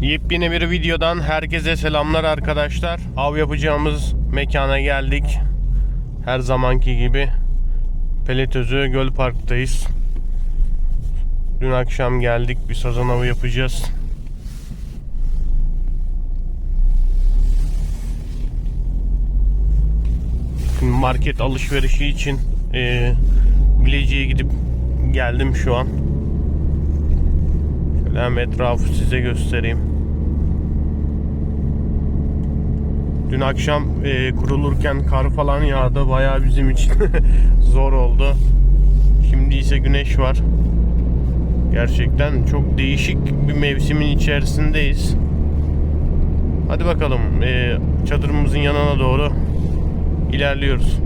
Yepyeni bir videodan herkese selamlar arkadaşlar. Av yapacağımız mekana geldik. Her zamanki gibi Peletözü Göl Park'tayız. Dün akşam geldik. Bir sazan avı yapacağız. Market alışverişi için e, Bilecik'e gidip geldim şu an. Şöyle hem etrafı size göstereyim. Dün akşam e, kurulurken kar falan yağdı. Bayağı bizim için zor oldu. Şimdi ise güneş var. Gerçekten çok değişik bir mevsimin içerisindeyiz. Hadi bakalım e, çadırımızın yanına doğru ilerliyoruz.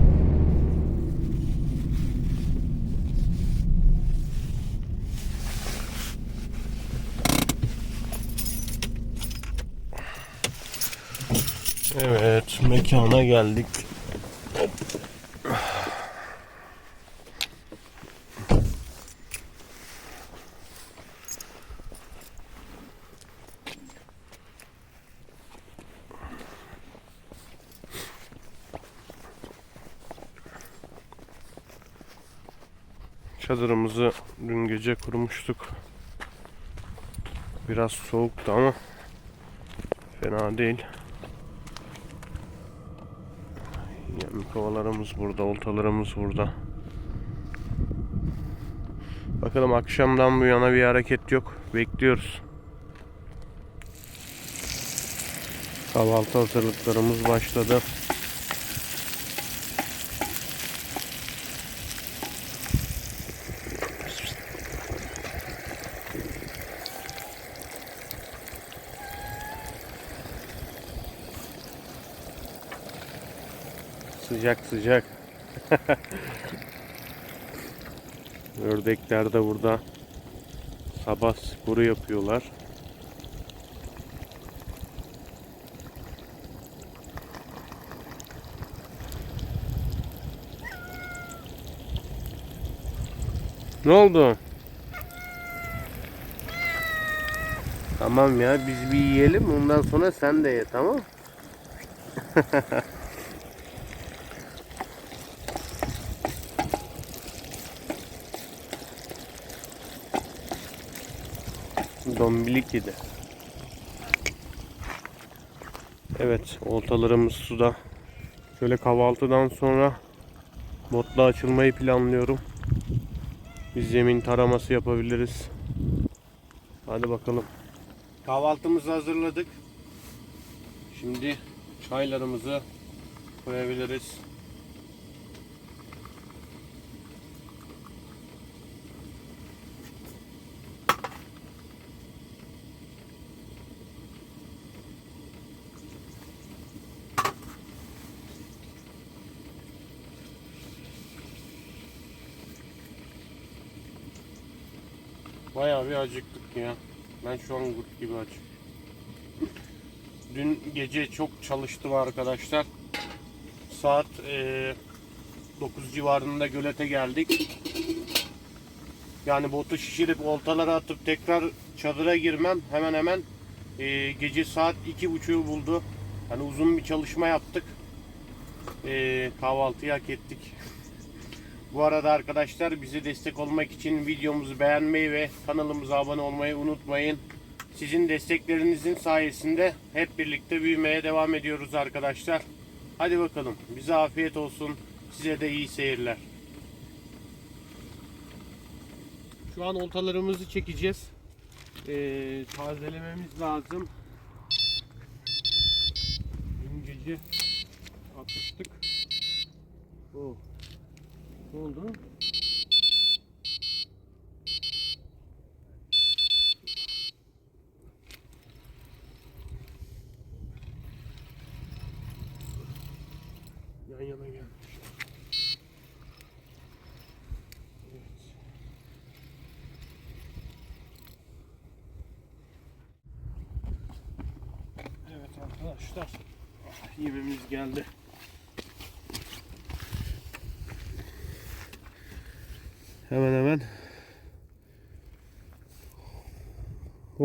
Evet, mekana geldik. Çadırımızı dün gece kurmuştuk. Biraz soğuktu ama fena değil. Yem kovalarımız burada, oltalarımız burada. Bakalım akşamdan bu yana bir hareket yok. Bekliyoruz. Kahvaltı hazırlıklarımız başladı. Sıcak sıcak. Ördekler de burada sabah sporu yapıyorlar. Ne oldu? Tamam ya biz bir yiyelim ondan sonra sen de ye tamam? Dombilik yedi. Evet, oltalarımız suda. Şöyle kahvaltıdan sonra botla açılmayı planlıyorum. Bir zemin taraması yapabiliriz. Hadi bakalım. Kahvaltımızı hazırladık. Şimdi çaylarımızı koyabiliriz. Bir acıktık ya. Ben şu an kurt gibi aç. Dün gece çok çalıştım arkadaşlar. Saat eee 9 civarında gölete geldik. Yani botu şişirip oltalara atıp tekrar çadıra girmem hemen hemen eee, gece saat iki buçuğu buldu. Yani uzun bir çalışma yaptık. Eee kahvaltıyı hak ettik. Bu arada arkadaşlar bize destek olmak için videomuzu beğenmeyi ve kanalımıza abone olmayı unutmayın. Sizin desteklerinizin sayesinde hep birlikte büyümeye devam ediyoruz arkadaşlar. Hadi bakalım bize afiyet olsun. Size de iyi seyirler. Şu an oltalarımızı çekeceğiz. Ee, tazelememiz lazım. Dün Ne oldu? Yan yana gelmiş. Evet. Evet arkadaşlar. ah, Yemeğimiz geldi. Hemen hemen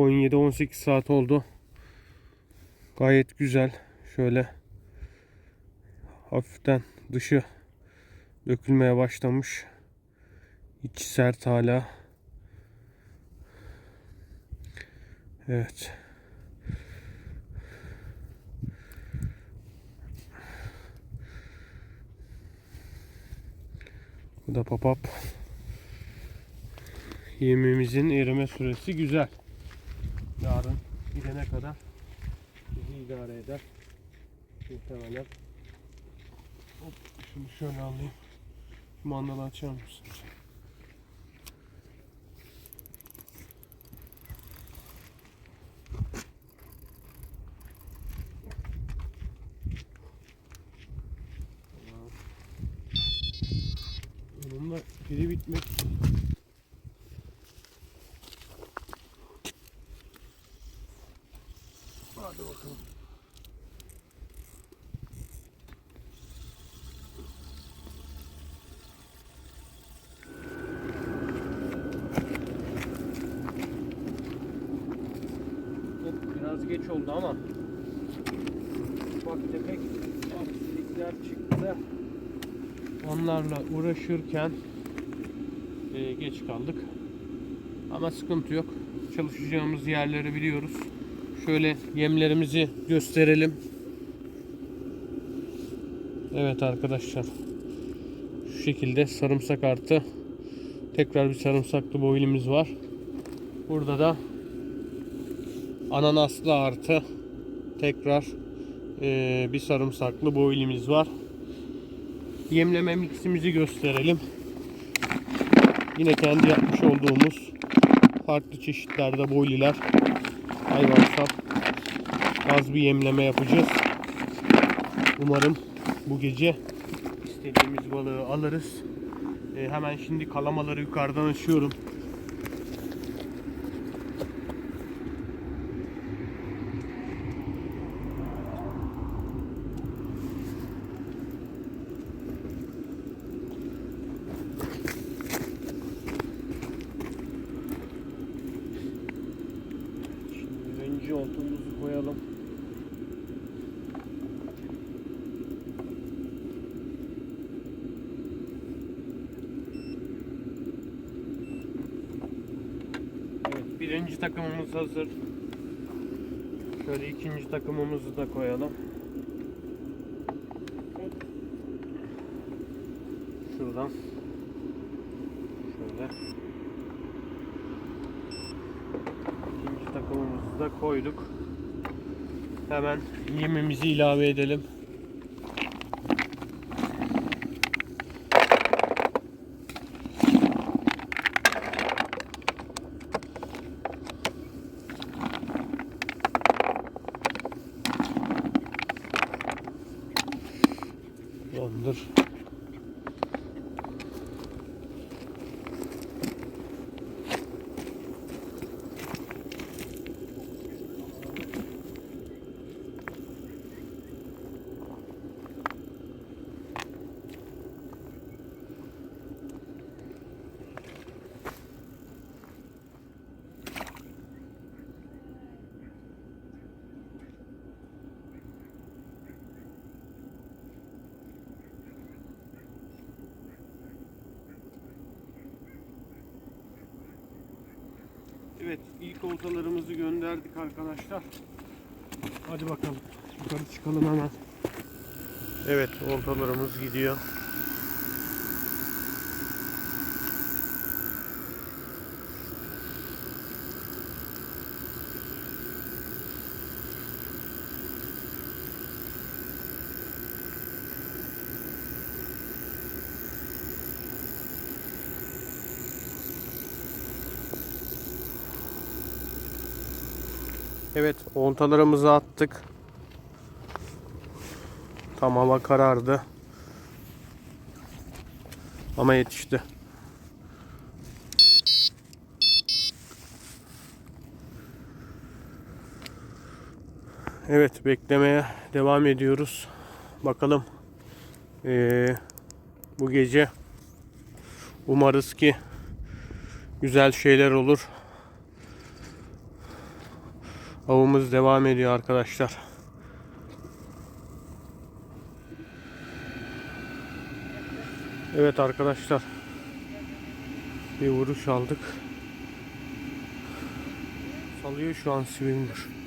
17-18 saat oldu. Gayet güzel. Şöyle hafiften dışı dökülmeye başlamış. İçi sert hala. Evet. Bu da papap. Yemimizin erime süresi güzel. Yarın gidene kadar bizi idare eder. Muhtemelen. Hop, şunu şöyle alayım. Mandalı açar mısın? Tamam. Bunun da pili bitmek Hadi bakalım. Hop, Biraz geç oldu ama ufak tefek aksilikler çıktı. Onlarla uğraşırken e, geç kaldık. Ama sıkıntı yok. Çalışacağımız yerleri biliyoruz. Şöyle yemlerimizi gösterelim. Evet arkadaşlar. Şu şekilde sarımsak artı tekrar bir sarımsaklı boylimiz var. Burada da ananaslı artı tekrar eee, bir sarımsaklı boylimiz var. Yemleme miximizi gösterelim. Yine kendi yapmış olduğumuz farklı çeşitlerde boyliler hayvansal az bir yemleme yapacağız. Umarım bu gece istediğimiz balığı alırız. Ee, hemen şimdi kalamaları yukarıdan açıyorum. Şimdi önce oltumuzu koyalım. Takımımız hazır. Şöyle ikinci takımımızı da koyalım. Şuradan. Şöyle. İkinci takımımızı da koyduk. Hemen yemimizi ilave edelim. Evet, ilk oltalarımızı gönderdik arkadaşlar. Hadi bakalım. Yukarı çıkalım hemen. Evet, oltalarımız gidiyor. Evet, oltalarımızı attık. Tam hava karardı. Ama yetişti. Evet, beklemeye devam ediyoruz. Bakalım. Ee, bu gece umarız ki güzel şeyler olur. Avımız devam ediyor arkadaşlar. Evet arkadaşlar. Bir vuruş aldık. Salıyor şu an Swimmur.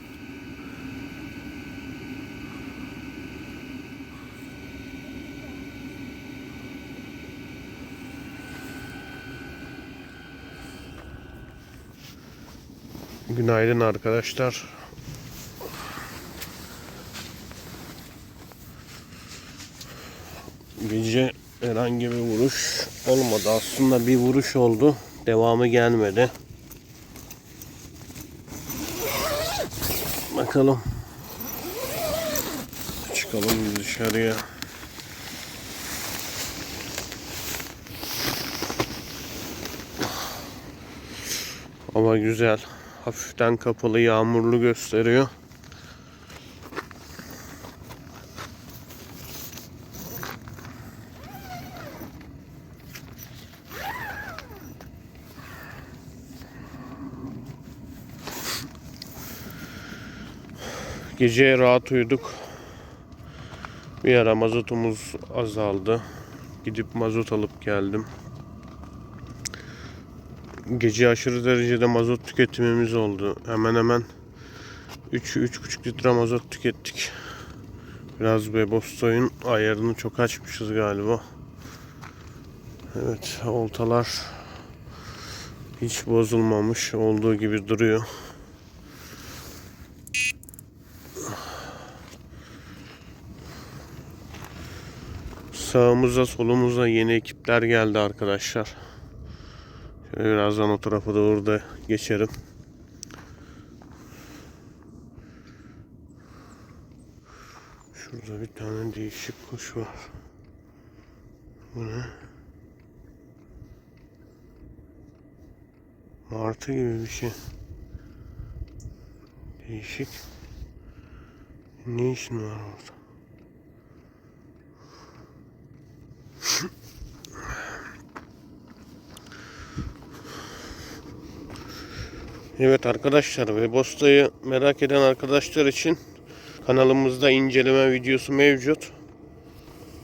Günaydın arkadaşlar. Gece herhangi bir vuruş olmadı. Aslında bir vuruş oldu. Devamı gelmedi. Bakalım. Çıkalım dışarıya. Hava güzel. Hafiften kapalı yağmurlu gösteriyor. Gece rahat uyuduk. Bir ara mazotumuz azaldı. Gidip mazot alıp geldim. Gece aşırı derecede mazot tüketimimiz oldu. Hemen hemen 3-3,5 litre mazot tükettik. Biraz Bebostoy'un ayarını çok açmışız galiba. Evet oltalar hiç bozulmamış olduğu gibi duruyor. Sağımıza solumuza yeni ekipler geldi arkadaşlar. Birazdan o tarafa doğru da geçerim. Şurada bir tane değişik kuş var. Bu ne? Martı gibi bir şey. Değişik. Ne işin var orada? Evet arkadaşlar ve Bosta'yı merak eden arkadaşlar için kanalımızda inceleme videosu mevcut.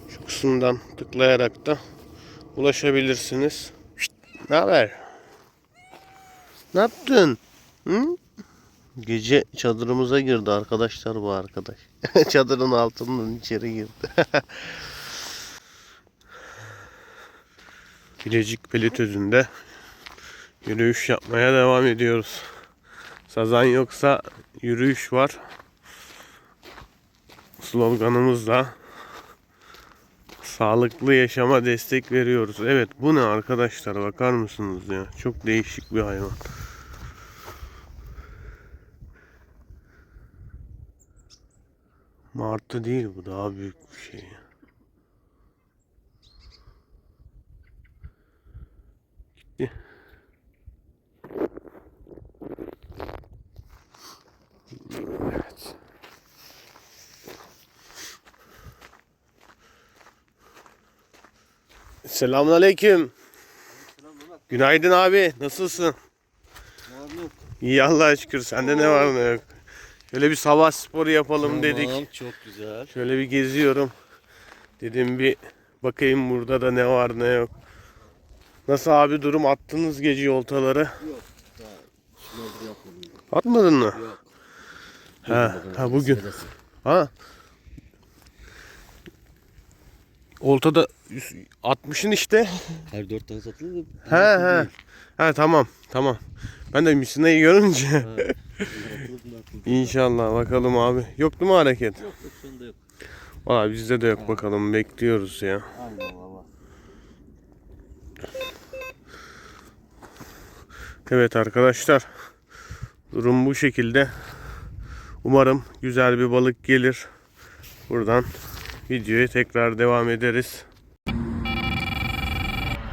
Şu kısımdan tıklayarak da ulaşabilirsiniz. Ne haber? Ne yaptın? Hı? Gece çadırımıza girdi arkadaşlar bu arkadaş. Çadırın altından içeri girdi. Bilecik Pelit Özü'nde yürüyüş yapmaya devam ediyoruz. Sazan yoksa yürüyüş var. Sloganımız da sağlıklı yaşama destek veriyoruz. Evet bu ne arkadaşlar bakar mısınız ya? Çok değişik bir hayvan. Martı değil bu daha büyük bir şey. Gitti. Evet. Selamünaleyküm. Günaydın abi. Nasılsın? İyi Allah'a şükür. Sende ne var ne yok. Şöyle bir sabah sporu yapalım dedik. Tamam, çok güzel. Şöyle bir geziyorum. Dedim bir bakayım burada da ne var ne yok. Nasıl abi durum attınız gece oltaları? Şunları yapmadım. Atmadın mı? Yok. Ha, ha bugün. sırası. Ha. Oltada 60'ın işte. Her dört tane satılır da. He he. Ha tamam tamam. Ben de misinayı görünce. Atılır İnşallah bakalım abi. Yok değil mi hareket? Yok yok şu anda yok. Valla bizde de yok bakalım bekliyoruz ya. Aynen valla. Evet arkadaşlar. Durum bu şekilde. Umarım güzel bir balık gelir. Buradan videoya tekrar devam ederiz.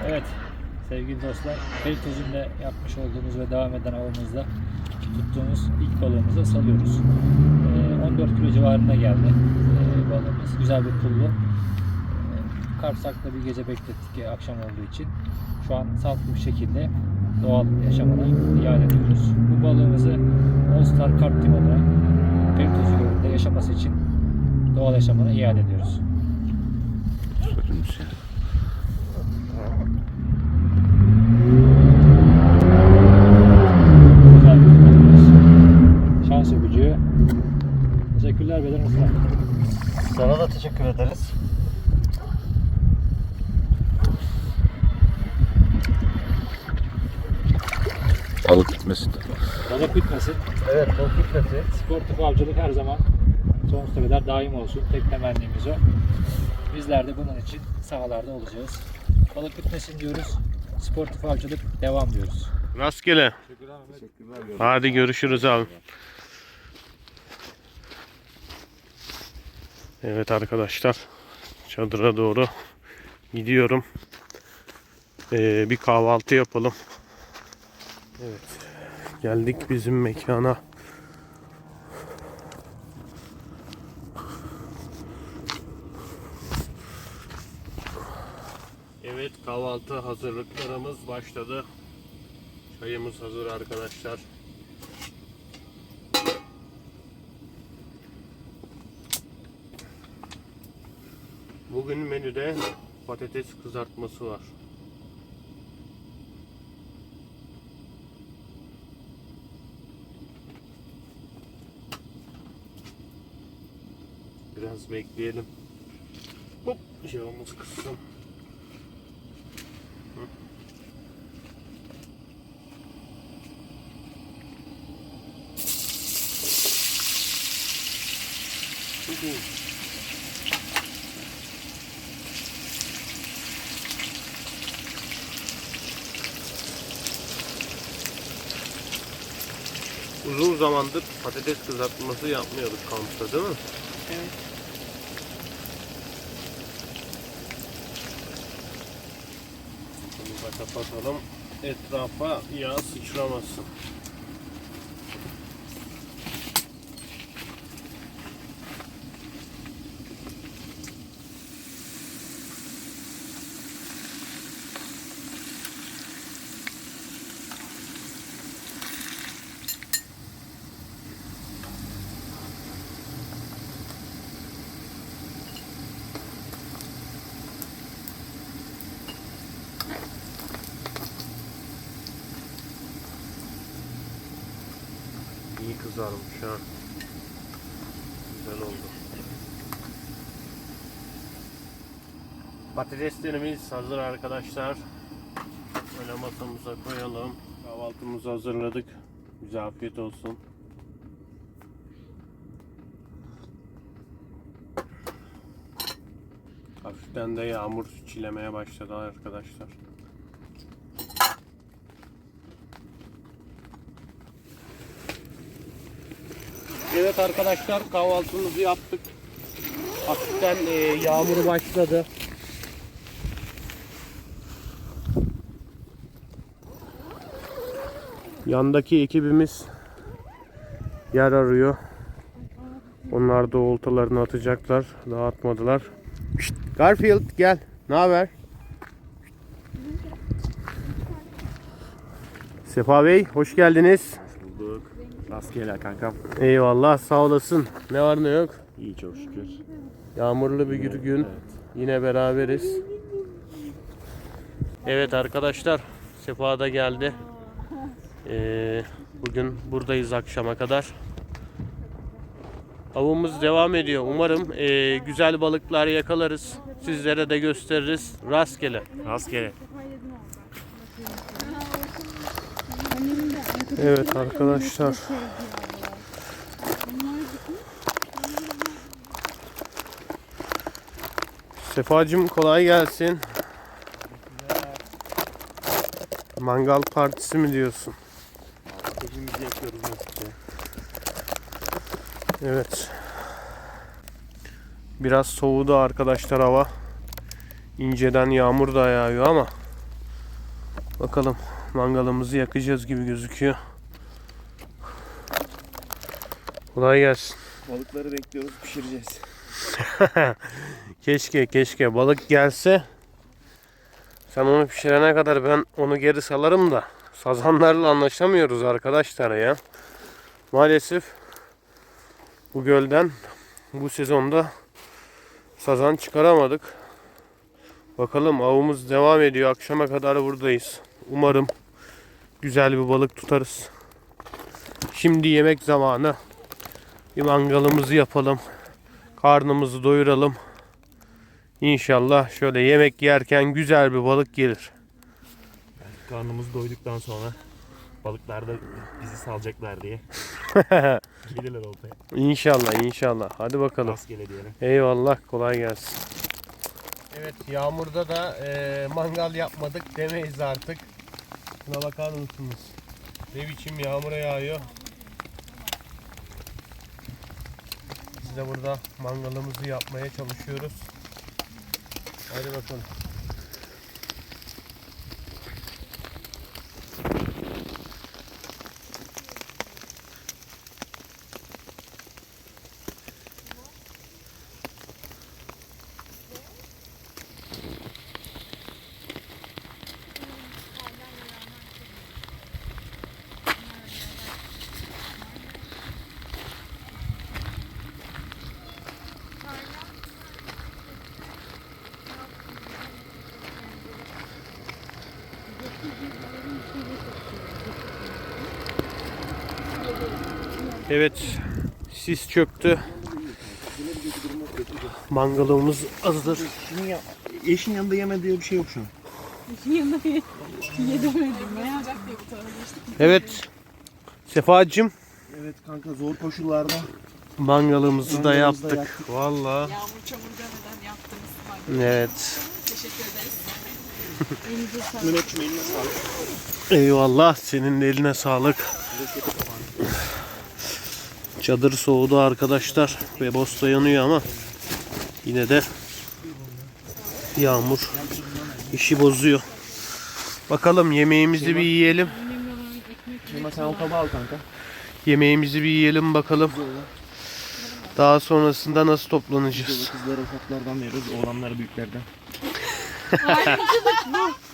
Evet sevgili dostlar Beytözü'nde yapmış olduğumuz ve devam eden avımızda tuttuğumuz ilk balığımızı salıyoruz. Ee, 14 kilo civarında geldi ee, balığımız. Güzel bir pullu. Ee, Karsak'ta bir gece beklettik akşam olduğu için. Şu an sağlıklı bir şekilde doğal yaşamına iade ediyoruz. Bu balığımızı All Star Carp Team olarak Beytözü Gölü'nde yaşaması için doğal yaşamına iade ediyoruz. Şans öpücüğü. Teşekkürler Beden Usta. Sana da teşekkür ederiz. Balık gitmesin. Balık bitmesin. Evet, bol gitmesi. Sportif avcılık her zaman sonsuza kadar daim olsun. Tek temennimiz o. Bizler de bunun için sahalarda olacağız. Balık bitmesin diyoruz. Sportif avcılık devam diyoruz. Rastgele. Teşekkürler. Hadi görüşürüz abi. Evet arkadaşlar. Çadıra doğru gidiyorum. Ee, bir kahvaltı yapalım. Evet. Geldik bizim mekana. Evet kahvaltı hazırlıklarımız başladı. Çayımız hazır arkadaşlar. Bugün menüde patates kızartması var. Biraz bekleyelim. Hop, yağımız kızsın. Hı. Uzun zamandır patates kızartması yapmıyorduk kampta değil mi? Evet. Bunu da kapatalım. Etrafa yağ sıçramasın. Kızarmış ha. Güzel oldu. Patateslerimiz hazır arkadaşlar. Böyle masamıza koyalım. Kahvaltımızı hazırladık. Bize afiyet olsun. Hafiften de yağmur çilemeye başladı arkadaşlar. Evet arkadaşlar kahvaltımızı yaptık. Hafiften e, yağmur başladı. Yandaki ekibimiz yer arıyor. Onlar da oltalarını atacaklar. Daha atmadılar. Şşt, Garfield gel. Ne haber? Sefa Bey hoş geldiniz. Rastgele kankam. Eyvallah sağ olasın. Ne var ne yok. İyi çok şükür. Yağmurlu bir gün. Yine beraberiz. Evet arkadaşlar. Sefa da geldi. Ee, bugün buradayız akşama kadar. Avımız devam ediyor. Umarım ee, güzel balıklar yakalarız. Sizlere de gösteririz. Rastgele. Rastgele. Evet arkadaşlar. Sefacım kolay gelsin. Mangal partisi mi diyorsun? Ateşimizi yakıyoruz nasıl Evet. Biraz soğudu arkadaşlar hava. İnceden yağmur da yağıyor ama bakalım mangalımızı yakacağız gibi gözüküyor. Kolay gelsin. Balıkları bekliyoruz, pişireceğiz. Keşke keşke balık gelse. Sen onu pişirene kadar ben onu geri salarım da sazanlarla anlaşamıyoruz arkadaşlar ya. Maalesef bu gölden bu sezonda sazan çıkaramadık. Bakalım avımız devam ediyor. Akşama kadar buradayız. Umarım güzel bir balık tutarız. Şimdi yemek zamanı. Bir mangalımızı yapalım. Karnımızı doyuralım. İnşallah şöyle yemek yerken güzel bir balık gelir. Karnımız doyduktan sonra balıklar da bizi salacaklar diye. Gelirler oltaya. İnşallah inşallah. Hadi bakalım. Rastgele diyelim. Eyvallah kolay gelsin. Evet yağmurda da e, mangal yapmadık demeyiz artık. Şuna bakar mısınız? Ne biçim yağmura yağıyor. Biz de burada mangalımızı yapmaya çalışıyoruz. Hadi bakalım. Evet sis çöktü. Mangalımız hazır. Şunu eşin yanında yeme diye bir şey yok şu an. Evet. Sefacım Evet kanka zor koşullarda. mangalımızı da Mangalımızı da yaptık. yaktık. Vallahi. Yağmur çamur demeden yaptınız. Evet. teşekkür ederiz. Mehmetciğim eline sağlık. Eyvallah. Senin de eline sağlık. Çadır soğudu arkadaşlar. Ve bosta yanıyor ama yine de yağmur işi bozuyor. Bakalım yemeğimizi bir yiyelim. Şema sen o tabağı al kanka. Yemeğimizi bir yiyelim bakalım. Daha sonrasında nasıl toplanacağız? Kızları ufaklardan veriyoruz, oğlanları büyüklerden.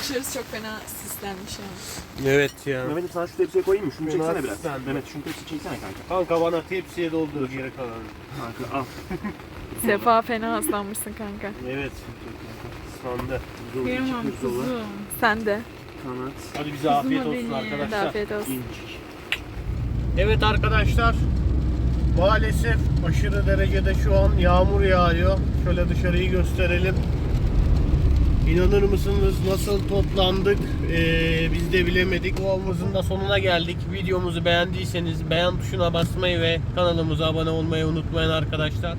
Dışarısı çok fena sislenmiş yani. Evet ya. Mehmet'im sana şu tepsiye koyayım mı? Şunu Biraz çeksene biraz. sen. Mehmet şunu tepsi çeksene kanka. Kanka bana tepsiye doldur geri kalanı. Kanka al. Sefa fena ıslanmışsın kanka. Evet. Sandı. Kıyamam kuzum. Sen de. Kanat. Hadi bize afiyet olsun Hadi arkadaşlar. afiyet olsun. incik. Evet arkadaşlar. Maalesef aşırı derecede şu an yağmur yağıyor. Şöyle dışarıyı gösterelim. İnanır mısınız nasıl toplandık ee, biz de bilemedik. Bu da sonuna geldik. Videomuzu beğendiyseniz beğen tuşuna basmayı ve kanalımıza abone olmayı unutmayın arkadaşlar.